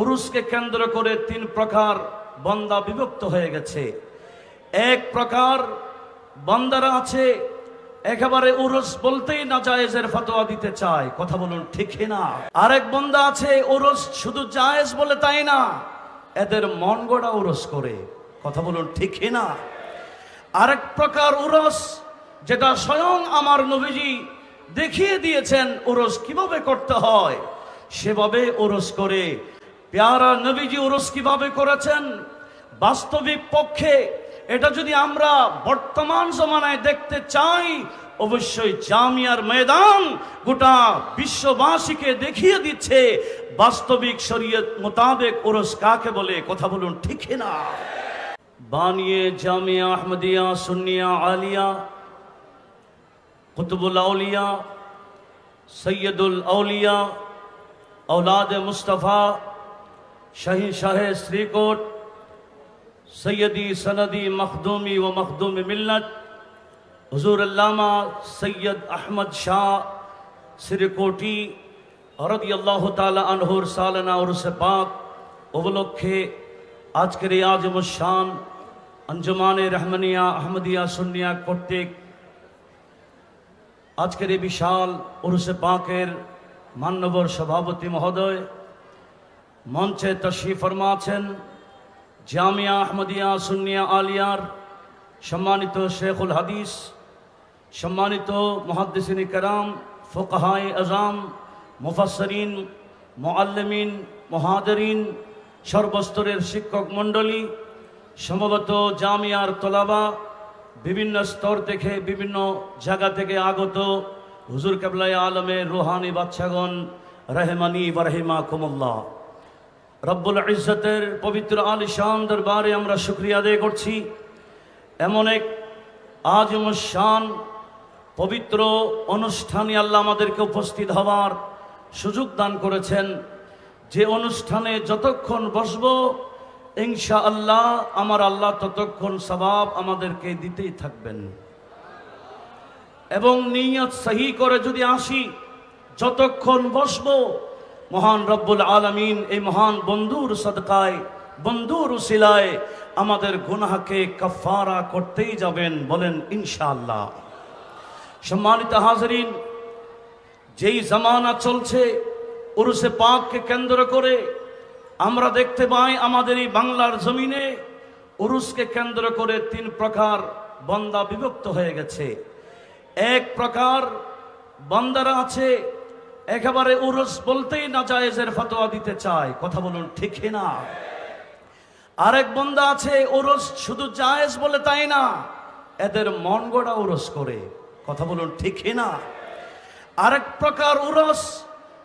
উরুসকে কেন্দ্র করে তিন প্রকার বন্দা বিভক্ত হয়ে গেছে। এক প্রকার বন্দারা আছে, একেবারে উরুস বলতেই না জায়েজের ফতোয়া দিতে চায়, কথা বলুন ঠিক না আরেক বন্দা আছে, উরুস শুধু জায়েজ বলে তাই না, এদের মন গড়া উরস করে, কথা বলুন ঠিক না আরেক প্রকার উরস যেটা স্বয়ং আমার নবীজি দেখিয়ে দিয়েছেন, উরস কীভাবে করতে হয়, সেভাবে উরস করে পেয়ারা নবীজি উরস কীভাবে করেছেন? বাস্তবিক পক্ষে এটা যদি আমরা বর্তমান জমানায় দেখতে চাই, অবশ্যই জামিয়ার ময়দান গোটা বিশ্ববাসীকে দেখিয়ে দিচ্ছে, বাস্তবিক শরীয়ত মোতাবেক ওরস কাকে বলে? কথা বলুন, ঠিক না বানিয়ে জামিয়া আহমদিয়া সুনিয়া আলিয়া, কুতুবুল আউলিয়া, সৈয়দুল আউলিয়া شہی شاہ سری کوٹ، سیدی سندی مخدومی و مخدوم ملت، حضور علامہ سید احمد شاہ سری کوٹی رضی اللہ تعالی عنہ اور سالنا اور اسے پاک اولوکھے آج کے ریاض مشان انجمان رحمنیہ، احمدیہ سنیہ کوٹک আজকের এই বিশাল پاکر مانو মান্যবর شبابتی مہدوئے মঞ্চে তশরিফ ফরমা আছেন জামিয়া আহমদিয়া সুন্নিয়া আলিয়ার সম্মানিত শেখুল হাদিস, সম্মানিত মহাদ্দিসিনী কারাম, ফোকাহায় আজাম মুফাসরিন মোয়াল্লমিন মহাদরিন সর্বস্তরের শিক্ষক মণ্ডলী, সম্ভবত জামিয়ার তোলাবা বিভিন্ন স্তর থেকে বিভিন্ন জায়গা থেকে আগত হুজুর কেবলাই আলমের রুহানি বাচ্চাগণ রহমানি বরহিমা কুমুল্লাহ রব্বুল ইজ্জতের পবিত্র আল শান দরবারে আমরা শুক্রিয়া আদায় করছি। এমন এক আজম শান, পবিত্র অনুষ্ঠানে আল্লাহ আমাদেরকে উপস্থিত হওয়ার সুযোগ দান করেছেন। যে অনুষ্ঠানে যতক্ষণ বসব ইনশা আল্লাহ আমার আল্লাহ ততক্ষণ স্বভাব আমাদেরকে দিতেই থাকবেন। এবং নিয়ত সহি করে যদি আসি, যতক্ষণ বসব মহান রব্বুল আলমিন, এই মহান বন্ধুর সদকায়, বন্ধুর উসিলায় আমাদের গুনাহকে কফারা করতেই যাবেন বলেন ইনশাআল্লাহ। সম্মানিত হাজরিন, যেই জামানা চলছে, উরুসে পাককে কেন্দ্র করে আমরা দেখতে পাই আমাদের এই বাংলার জমিনে উরুসকে কেন্দ্র করে তিন প্রকার বন্দা বিভক্ত হয়ে গেছে। এক প্রকার বন্দারা আছে একেবারে উরুস বলতেই না জায়েজের ফতোয়া দিতে চায়। কথা বলুন ঠিক না আরেক বন্দা আছে ওরস শুধু জায়েজ বলে তাই না, এদের মন গড়া উরস করে। কথা বলুন ঠিক না আরেক প্রকার উরস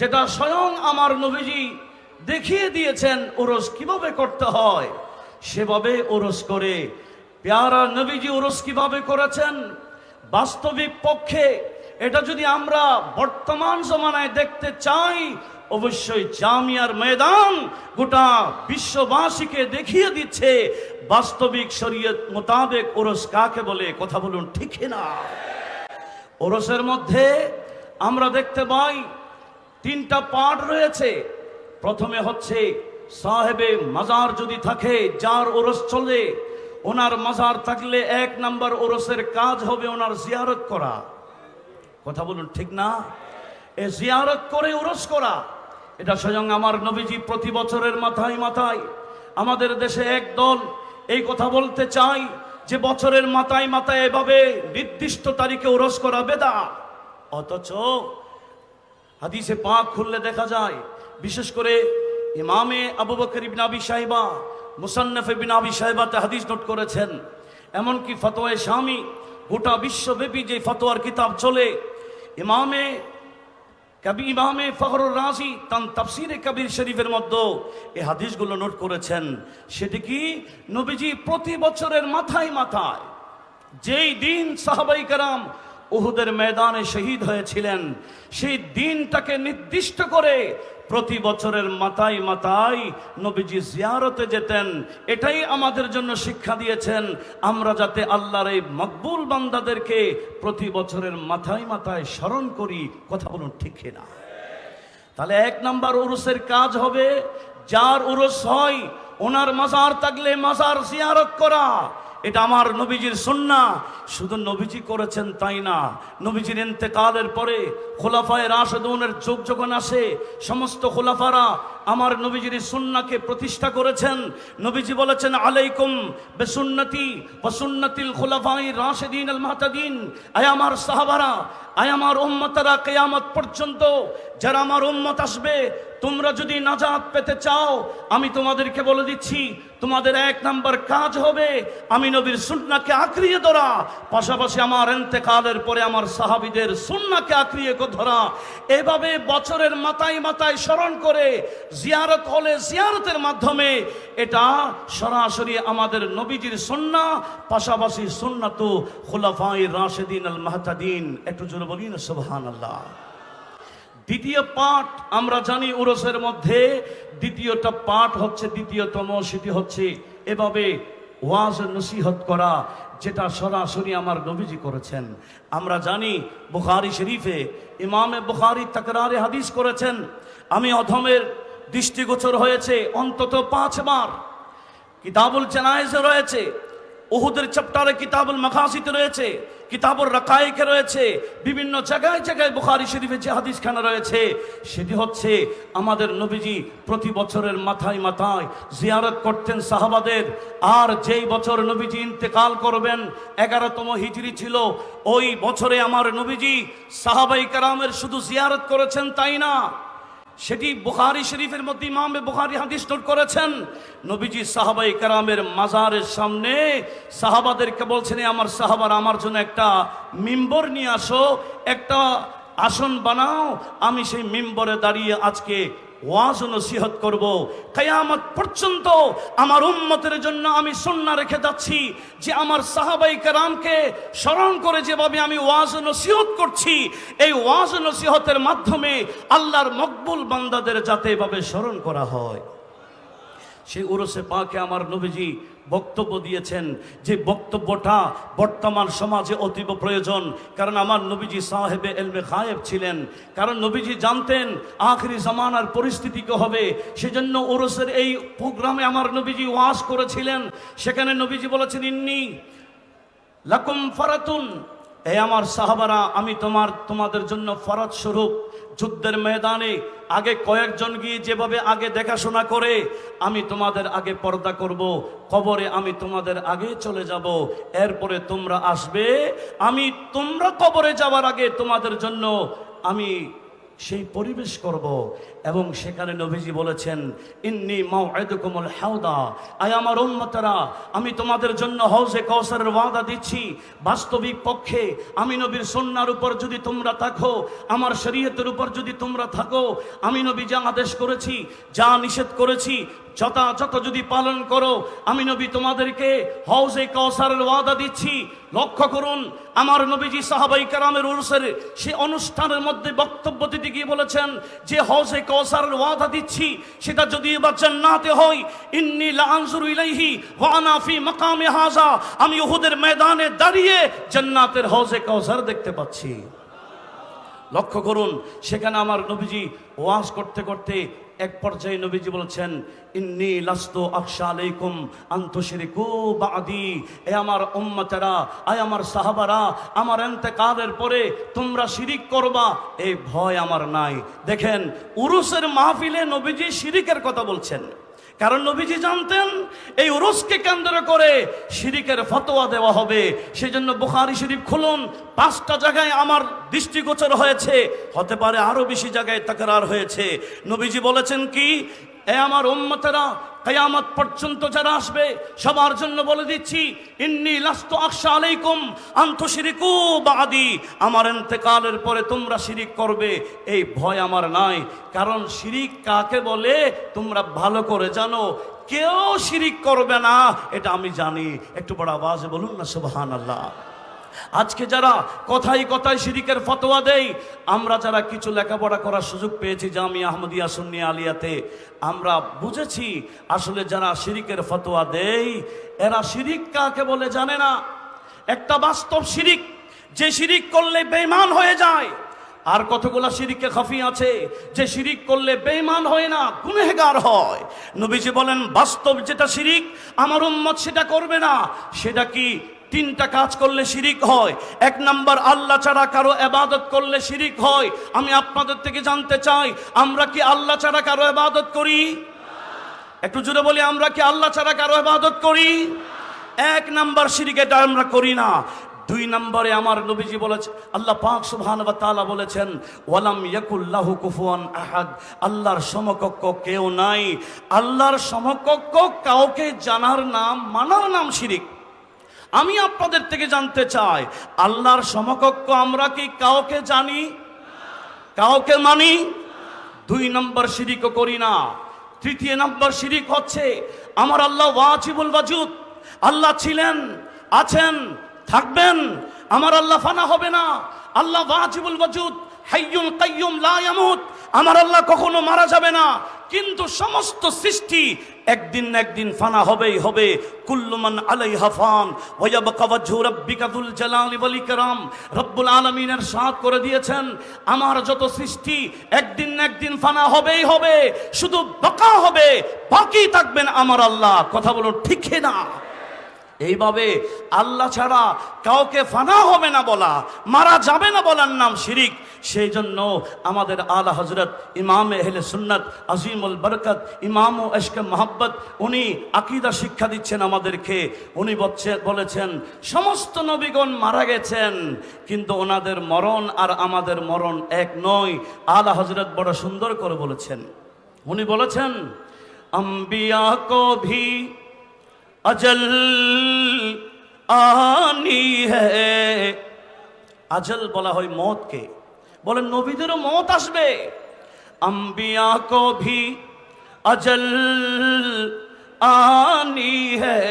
যেটা স্বয়ং আমার নবীজি দেখিয়ে দিয়েছেন ওরস কীভাবে করতে হয়, সেভাবে ওরস করে। পেয়ারা নবীজি ওরস কীভাবে করেছেন? বাস্তবিক পক্ষে এটা যদি আমরা বর্তমান জমানায় দেখতে চাই, অবশ্যই জামিয়ার ময়দান গোটা বিশ্ববাসীকে দেখিয়ে দিচ্ছে, বাস্তবিক শরীয়ত মোতাবেক ওরস কাকে বলে, কথা বলুন ঠিক না ওরসের মধ্যে আমরা দেখতে পাই, তিনটা পার্ট রয়েছে। প্রথমে হচ্ছে সাহেবে মাজার যদি থাকে, যার ওরস চলে, ওনার মাজার থাকলে এক নাম্বার ওরসের কাজ হবে ওনার জিয়ারত করা। কথা বলুন ঠিক না? এ জিয়ারত করে উরস করা, এটা স্বয়ং আমার নবীজি প্রতি বছরের মাথায় মাথায়। আমাদের দেশে এক দল এই কথা বলতে চাই যে বছরের মাথায় মাথায় এভাবে নির্দিষ্ট তারিখে উরস করা বেদা। অথচ হাদিসে পাক খুললে দেখা যায়, বিশেষ করে ইমামে আবু বকর ইবনে আবি সাহেবা মুসান্নফ ইবনে আবি সাহেবাতে হাদিস নোট করেছেন। এমনকি ফতোয়ায়ে স্বামী গোটা বিশ্বব্যাপী যে ফতোয়ার কিতাব চলে, ইমামে কবি, ইমামে ফখরুর রাজি তান তাফসিরে কবির শরীফের মধ্যে এই হাদিসগুলো নোট করেছেন। সেটি কি নবীজি প্রতি বছরের মাথায় মাথায় যেই দিন সাহাবাই কারাম উহুদের ময়দানে শহীদ হয়েছিলেন, সেই দিনটাকে নির্দিষ্ট করে প্রতি বছরের মাথায় মাথায় নবীজি জিয়ারতে যেতেন। এটাই আমাদের জন্য শিক্ষা দিয়েছেন। আমরা যাতে আল্লাহর এই মকবুল বান্দাদেরকে প্রতি বছরের মাথায় মাথায় স্মরণ করি, কথা বলুন ঠিক না তাহলে এক নাম্বার উরুসের কাজ হবে, যার উরস হয়, ওনার মাজার থাকলে মাজার জিয়ারত করা। এটা আমার নবীজির সুন্না। শুধু নবীজি করেছেন তাই না? নবীজির ইন্তেকালের পরে খোলাফায় রাশেদুনের যোগ যখন আসে, সমস্ত খোলাফারা আমার নবীজির সুন্নাকে প্রতিষ্ঠা করেছেন। নবীজি বলেছেন, আলাইকুম বেসুন্নতি বসুন্নতিল খোলাফাই রাশেদিন আল মাহতাদিন। আয় আমার সাহাবারা, আয় আমার উম্মতারা, কেয়ামত পর্যন্ত যারা আমার উম্মত আসবে তোমরা যদি নাজাত পেতে চাও, আমি তোমাদেরকে বলে দিচ্ছি, তোমাদের এক নাম্বার কাজ হবে, আমি নবীর সুন্নাকে আঁকড়িয়ে ধরা। পাশাপাশি আমার এন্তেকালের পরে আমার সাহাবিদের সুন্নাকে আঁকড়িয়ে ধরা। এভাবে বছরের মাথায় মাথায় স্মরণ করে জিয়ারত হলে জিয়ারতের মাধ্যমে এটা সরাসরি আমাদের নবীজির সুন্না, পাশাপাশি সুন্নাত খোলাফাই রাশেদিন আল মাহতাদিন একটু জোরে বলি না সুবহান আল্লাহ দ্বিতীয় পাঠ আমরা জানি উরসের মধ্যে দ্বিতীয়টা পাঠ হচ্ছে, দ্বিতীয়তম সেটি হচ্ছে, এভাবে ওয়াজ নসিহত করা, যেটা সরাসরি আমার নবীজি করেছেন। আমরা জানি বুখারি শরীফে ইমামে বুখারি তাকরারে হাদিস করেছেন, আমি অধমের দৃষ্টিগোচর হয়েছে অন্তত পাঁচবার কিতাবুল জানায়েজে রয়েছে, উহুদের চ্যাপ্টারে কিতাবুল মাখাসিতে রয়েছে কিতাবুল রাকায়েকে রয়েছে, বিভিন্ন জায়গায় জায়গায় বুখারি শরীফে যে হাদিসখানা রয়েছে, সেটি হচ্ছে আমাদের নবীজি প্রতি বছরের মাথায় মাথায় জিয়ারত করতেন সাহাবাদের, আর যেই বছর নবীজি ইন্তেকাল করবেন, এগারোতম হিজরি ছিল, ওই বছরে আমার নবীজি সাহাবাই কারামের শুধু জিয়ারত করেছেন তাই না? সেটি বুখারি শরীফের মধ্যে ইমামে বুখারি হাদিস নোট করেছেন। নবীজি সাহাবাই কারামের মাজারের সামনে সাহাবাদেরকে বলছেন, "এ আমার সাহাবার, আমার জন্য একটা মিম্বর নিয়ে আসো, একটা আসন বানাও, আমি সেই মিম্বরে দাঁড়িয়ে আজকে ওয়াজ নসিহত করব। কেয়ামত পর্যন্ত আমার উম্মতের জন্য আমি সন্না রেখে যাচ্ছি যে আমার সাহাবাই কারামকে স্মরণ করে যেভাবে আমি ওয়াজ নসিহত করছি, এই ওয়াজ নসিহতের মাধ্যমে আল্লাহর মকবুল বান্দাদের যাতে এভাবে স্মরণ করা হয়। সেই উরসে পাকে আমার নবীজি বক্তব্য দিয়েছেন যে বক্তব্যটা বর্তমান সমাজে অতীব প্রয়োজন। কারণ আমার নবীজি সাহেবে এলমে খায়েব ছিলেন। কারণ নবীজি জানতেন আখরি জামানার পরিস্থিতি কি হবে। সেজন্য ওরসের এই প্রোগ্রামে আমার নবীজি ওয়াজ করেছিলেন। সেখানে নবীজি বলেছেন, ইন্নি লাকুম ফারাতুন। হে আমার সাহাবারা, আমি তোমার, তোমাদের জন্য ফরজ স্বরূপ। যুদ্ধের ময়দানে আগে কয়েকজন গিয়ে যেভাবে আগে দেখাশোনা করে, আমি তোমাদের আগে পর্দা করব, কবরে আমি তোমাদের আগে চলে যাব, এরপরে তোমরা আসবে, আমি তোমরা কবরে যাওয়ার আগে তোমাদের জন্য আমি সেই পরিবেশ করব। এবং সেখানে নবীজি বলেছেন, ইন্নি মাউইদুকুমুল হাওদা। আয় আমার উম্মতরা, আমি তোমাদের জন্য হৌজে কৌসারের ওয়াদা দিচ্ছি। বাস্তবিক পক্ষে আমি নবীর সন্ন্যার উপর যদি তোমরা থাকো, আমার শরীয়তের উপর যদি তোমরা থাকো, আমি নবী যা আদেশ করেছি, যা নিষেধ করেছি, যথাযথ যদি পালন করো, আমি নবী তোমাদেরকে হৌজে কৌসারের ওয়াদা দিচ্ছি। লক্ষ্য করুন, আমার নবীজি সাহাবাই কারামের উরসের সে অনুষ্ঠানের মধ্যে বক্তব্য দিতে গিয়ে বলেছেন যে হৌজে কৌসারের ওয়াদা দিচ্ছি, সেটা যদি এবার জান্নাতে হয়, ইন্নি লানজুরু ইলাইহি ওয়া আনা ফি মাকামে হাজা আমি উহুদের ময়দানে দাঁড়িয়ে জান্নাতের হৌজে কৌসার দেখতে পাচ্ছি। লক্ষ্য করুন, সেখানে আমার নবীজি ওয়াজ করতে করতে এক পর্যায়ে নবীজি বলছেন, ইন্নি লাস্ত আকশা আলাইকুম বা বাদি। এ আমার উম্মতেরা আয় আমার সাহাবারা, আমার এন্তেকালের পরে তোমরা শিরিক করবা। এই ভয় আমার নাই। দেখেন, উরুসের মাহফিলে নবীজি শিরিকের কথা বলছেন। কারণ নবীজি জানতেন, এই উরুসকে কেন্দ্র করে শিরিকের ফতোয়া দেওয়া হবে। সেজন্য বুখারি শরীফ খুলুন, পাঁচটা জায়গায় আমার দৃষ্টিগোচর হয়েছে, হতে পারে আরও বেশি জায়গায় তাকরার হয়েছে। নবীজি বলেছেন কি, এ আমার উম্মতেরা কেয়ামত পর্যন্ত যারা আসবে, সবার জন্য বলে দিচ্ছি, ইন্নি লাস্ত আকশা আলাইকুম আন্তশিরিকু বাদি। আমার এন্তেকালের পরে তোমরা শিরিক করবে, এই ভয় আমার নাই। কারণ শিরিক কাকে বলে? তোমরা ভালো করে জানো, কেউ শিরিক করবে না, এটা আমি জানি। একটু বড় আওয়াজে বলুন না সুবহান আল্লাহ আজকে যারা কথাই কথায় শিরিকের ফতোয়া দেই, আমরা যারা কিছু লেখাপড়া করার সুযোগ পেয়েছি জামি আহমদিয়া সুন্নি আলিয়াতে, আমরা বুঝেছি আসলে যারা শিরিকের ফতোয়া দেই, এরা শিরিক কাকে বলে জানে না? একটা বাস্তব শিরিক যে শিরিক করলে বেঈমান হয়ে যায়। আর কতগুলা শিরিকে খাফি আছে, যে শিরিক করলে বেঈমান হয় না গুনেহগার হয়। নবীজি বলেন, বাস্তব যেটা শিরিক আমার উন্মত সেটা করবে না। সেটা কি তিনটা কাজ করলে শিরিক হয়। এক নাম্বার, আল্লাহ ছাড়া কারও এবাদত করলে শিরিক হয়। আমি আপনাদের থেকে জানতে চাই, আমরা কি আল্লাহ ছাড়া কারও এবাদত করি? একটু জুড়ে বলি, আমরা কি আল্লাহ ছাড়া কারও এবাদত করি? এক নাম্বার শিরিক এটা আমরা করি না। দুই নম্বরে আমার নবীজি বলেছে, আল্লাহ পাক সুবহান ওয়া তাআলা বলেছেন, ওয়ালাম ইয়াকুল্লাহু কুফুয়ান আহাদ। আল্লাহর সমকক্ষ কেউ নাই। আল্লাহর সমকক্ষ কাউকে জানার নাম, মানার নাম শিরিক। আমি আপনাদের থেকে জানতে চাই, আল্লাহর সমকক্ষ আমরা কি কাউকে জানি? কাউকে মানি? দুই নম্বর শিরিকও করি না। তৃতীয় নম্বর শিরিক হচ্ছে, আমার আল্লাহ ওয়াজিবুল ওয়াজুদ। আল্লাহ ছিলেন, আছেন, থাকবেন। আমার আল্লাহ ফানা হবে না। আল্লাহ ওয়াজিবুল ওয়াজুদ হাইয়ুম কাইয়ুম লা ইয়ামুত। আমার আল্লাহ কখনো মারা যাবে না। কিন্তু সমস্ত সৃষ্টি একদিন না একদিন ফানা হবেই হবে। কুল্লুমান আলাই হাফান ওয়ায়াবকা ওয়াজহু রাব্বিকা যুল জালালি রব্বুল আলামিনের সাথ করে দিয়েছেন, আমার যত সৃষ্টি একদিন না একদিন ফানা হবেই হবে। শুধু বাকা হবে, বাকি থাকবেন আমার আল্লাহ। কথা বলুন ঠিক না এইভাবে আল্লাহ ছাড়া কাউকে ফানা হবে না বলা, মারা যাবে না বলার নাম শিরিক। সেই জন্য আমাদের আলা হজরত ইমাম এহলে সুন্নত আজিমুল বরকত ইমাম ও এশকে মোহাব্বত উনি আকিদা শিক্ষা দিচ্ছেন আমাদেরকে উনি বলছে- বলেছেন সমস্ত নবীগণ মারা গেছেন কিন্তু ওনাদের মরণ আর আমাদের মরণ এক নয় আলা হজরত বড় সুন্দর করে বলেছেন উনি বলেছেন अम्बिया को भी अजल आनी है আজল বলা হয় মতকে বলেন নবীদেরও মত আসবে अम्बिया को भी अजल आनी है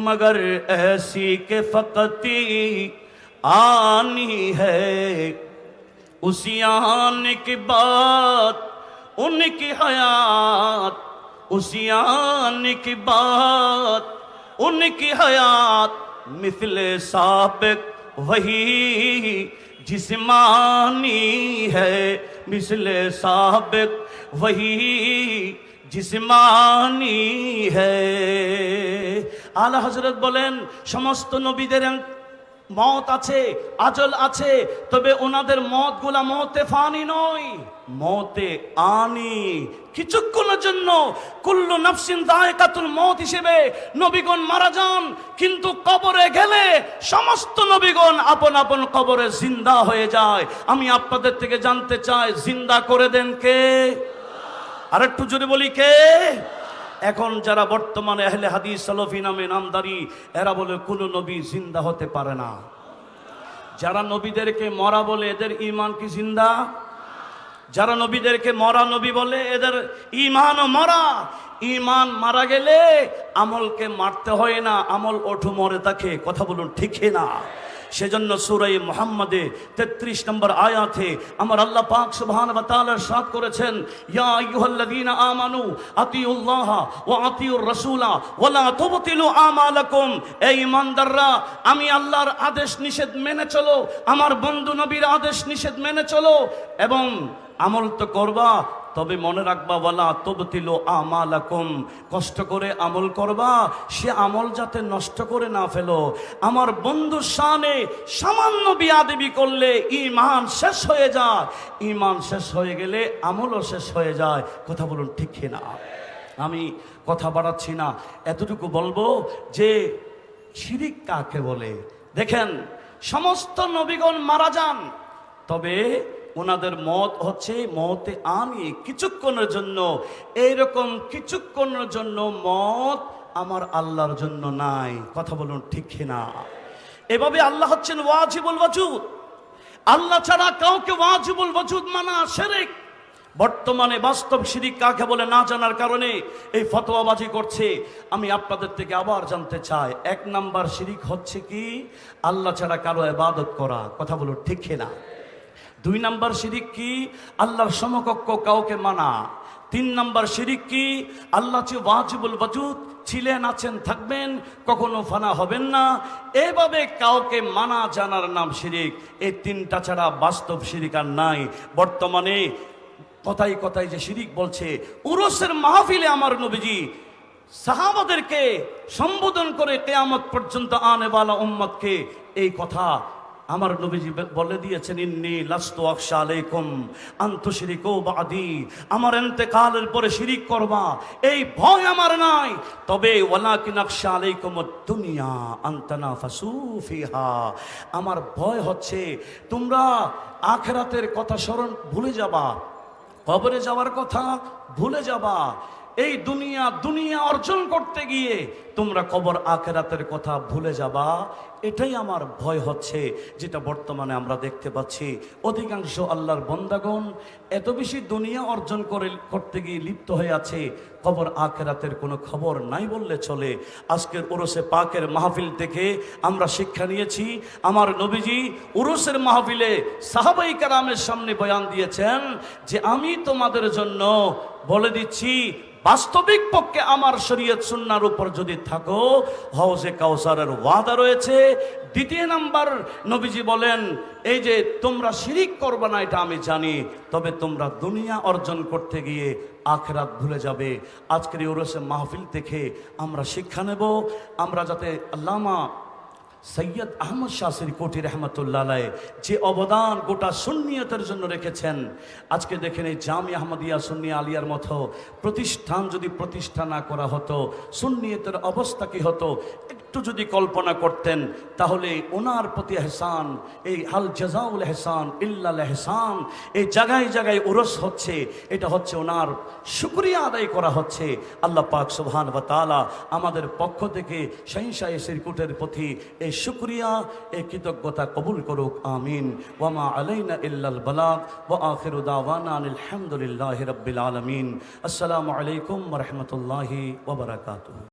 मगर ऐसी के फकती आनी है उसी आने की बात उनकी हयात उसी आने की बात उनकी हयात मिसले साबिक वही جسمانی ہے مثل سابق وہی جسمانی ہے আলা হজরত বলেন সমস্ত নবীদের মত আছে, আজল আছে, তবে ওনাদের মতগুলা মতে ফানি নয়, মতে আনি। কিছুক্ষণের জন্য কুল্লু নাফসিন দায়কাতুল মত হিসেবে নবীগণ মারা যান, কিন্তু কবরে গেলে সমস্ত নবীগণ আপন আপন কবরে জিন্দা হয়ে যায়। আমি আপনাদের থেকে জানতে চাই, জিন্দা করে দেন কে? আর একটু জোরে বলি কে? এখন যারা বর্তমানে আহলে হাদিস সালফি নামে নামদারি, এরা বলে কোনো নবী জিন্দা হতে পারে না। যারা নবীদেরকে মরা বলে এদের ইমান কি জিন্দা? যারা নবীদেরকে মরা নবী বলে এদের ইমান মরা। ইমান মারা গেলে আমলকে মারতে হয় না, আমল ওঠু মরে তাকে, কথা বলুন ঠিক না সেজন্য সুরাই মোহাম্মদে তেত্রিশ নম্বর আয়াতে আমার আল্লাহ পাক সুবহান ওয়া তাআলা সাথ করেছেন, ইয়া আইয়ুহাল্লাযীনা আমানু আতিউল্লাহ ওয়া আতিউর রাসূলা ওয়া লা তুবতিলু আমালাকুম। এই ইমানদাররা, আমি আল্লাহর আদেশ নিষেধ মেনে চলো, আমার বন্ধু নবীর আদেশ নিষেধ মেনে চলো এবং আমল তো করবা তবে মনে রাখবা বলা তবতিল আমালাকুম। কষ্ট করে আমল করবা, সে আমল যাতে নষ্ট করে না ফেলো। আমার বন্ধু শানে সামান্য বিয়াদেবি করলে ইমান শেষ হয়ে যায়। ইমান শেষ হয়ে গেলে আমলও শেষ হয়ে যায়। কথা বলুন ঠিক না? আমি কথা বাড়াচ্ছি না। এতটুকু বলব যে, শিরিক কাকে বলে? দেখেন, সমস্ত নবীগণ মারা যান। তবে ওনাদের মত হচ্ছে মতে আমি কিছুক্ষণের জন্য, এইরকম কিছুক্ষণের জন্য মত আমার আল্লাহর জন্য নাই। কথা বলুন ঠিক না এভাবে আল্লাহ হচ্ছেন ওয়াজিবুল ওয়াজুদ। আল্লাহ ছাড়া কাউকে ওয়াজিবুল ওয়াজুদ মানা সেরেক। বর্তমানে বাস্তব শিরিক কাকে বলে না জানার কারণে এই ফতোয়াবাজি করছে। আমি আপনাদের থেকে আবার জানতে চাই, এক নাম্বার শিরিক হচ্ছে কি? আল্লাহ ছাড়া কারও এবাদত করা। কথা বলুন ঠিক না দুই নাম্বার শিরিক কি? আল্লাহর সমকক্ষ কাউকে মানা। তিন নাম্বার শিরিক কি? আল্লাহ ওয়াজিবুল ওয়াজুদ, ছিলেন, আছেন, থাকবেন, কখনো ফানা হবেন না। এভাবে কাউকে মানা জানার নাম শিরিক। এই তিনটা ছাড়া বাস্তব শিরিক আর নাই। বর্তমানে কথাই কথাই যে শিরিক বলছে, উরসের মাহফিলে আমার নবীজি সাহাবাদেরকে সম্বোধন করে কেয়ামত পর্যন্ত আনেওয়ালা উম্মতকে এই কথা আমার নবীজি বলে দিয়েছেন, ইন্নি লাস্তু আকশা আলাইকুম আন্তশিরিকো বাদি। আমার এন্তেকালের পরে শিরিক করবা। এই ভয় আমার নাই। তবে ওয়ালাকিন আকশা আলাইকুম দুনিয়া আন্তানা ফাসু ফিহা। আমার ভয় হচ্ছে, তোমরা আখেরাতের কথা স্মরণ ভুলে যাবা। কবরে যাওয়ার কথা ভুলে যাবা। এই দুনিয়া দুনিয়া অর্জন করতে গিয়ে তোমরা কবর আখেরাতের কথা ভুলে যাবা। এটাই আমার ভয় হচ্ছে, যেটা বর্তমানে আমরা দেখতে পাচ্ছি। অধিকাংশ আল্লাহর বন্দাগণ এত বেশি দুনিয়া অর্জন করে, করতে গিয়ে লিপ্ত হয়ে আছে কবর আখেরাতের কোনো খবর নাই বললে চলে। আজকের ওরসে পাকের মাহফিল থেকে আমরা শিক্ষা নিয়েছি, আমার নবীজি উরুসের মাহফিলে সাহাবাই কারামের সামনে বয়ান দিয়েছেন যে, আমি তোমাদের জন্য বলে দিচ্ছি, বাস্তবিক পক্ষে আমার শরীয়ত সুন্নার উপর যদি থাকো হাউজে কাউসারের ওয়াদা রয়েছে। দ্বিতীয় নাম্বার নবীজি বলেন, এই যে তোমরা শিরিক করবে না, এটা আমি জানি, তবে তোমরা দুনিয়া অর্জন করতে গিয়ে আখরাত ভুলে যাবে। আজকের এই ওরসে মাহফিল থেকে আমরা শিক্ষা নেব। আমরা যাতে আল্লামা সৈয়দ আহমদ শাসির কোটি রহমতুল্লাহ যে অবদান গোটা সুন্নিয়তের জন্য রেখেছেন, আজকে দেখেন এই জামি আহমদিয়া সুন্নি আলিয়ার মতো প্রতিষ্ঠান যদি প্রতিষ্ঠা না করা হতো, সুন্নিয়তের অবস্থা কি হতো একটু যদি কল্পনা করতেন, তাহলে ওনার প্রতি এহসান, এই হাল জাজাউল এহসান, ইল্লাল এহসান, এই জায়গায় জায়গায় উরস হচ্ছে, এটা হচ্ছে ওনার শুক্রিয়া আদায় করা হচ্ছে। আল্লাহ পাক সুবহান বা তালা আমাদের পক্ষ থেকে সহিংসা সিরকুটের প্রতি এই শুক্রিয়া, এই কৃতজ্ঞতা কবুল করুক, আমিন। ওয়ামা আলাইনা ইল্লাল বালাগ, ওয়া আখিরু দাওয়ানা আনিল হামদুলিল্লাহি রাব্বিল আলামিন। আসসালামু আলাইকুম ওয়া রাহমাতুল্লাহি ওয়া বারাকাতুহু।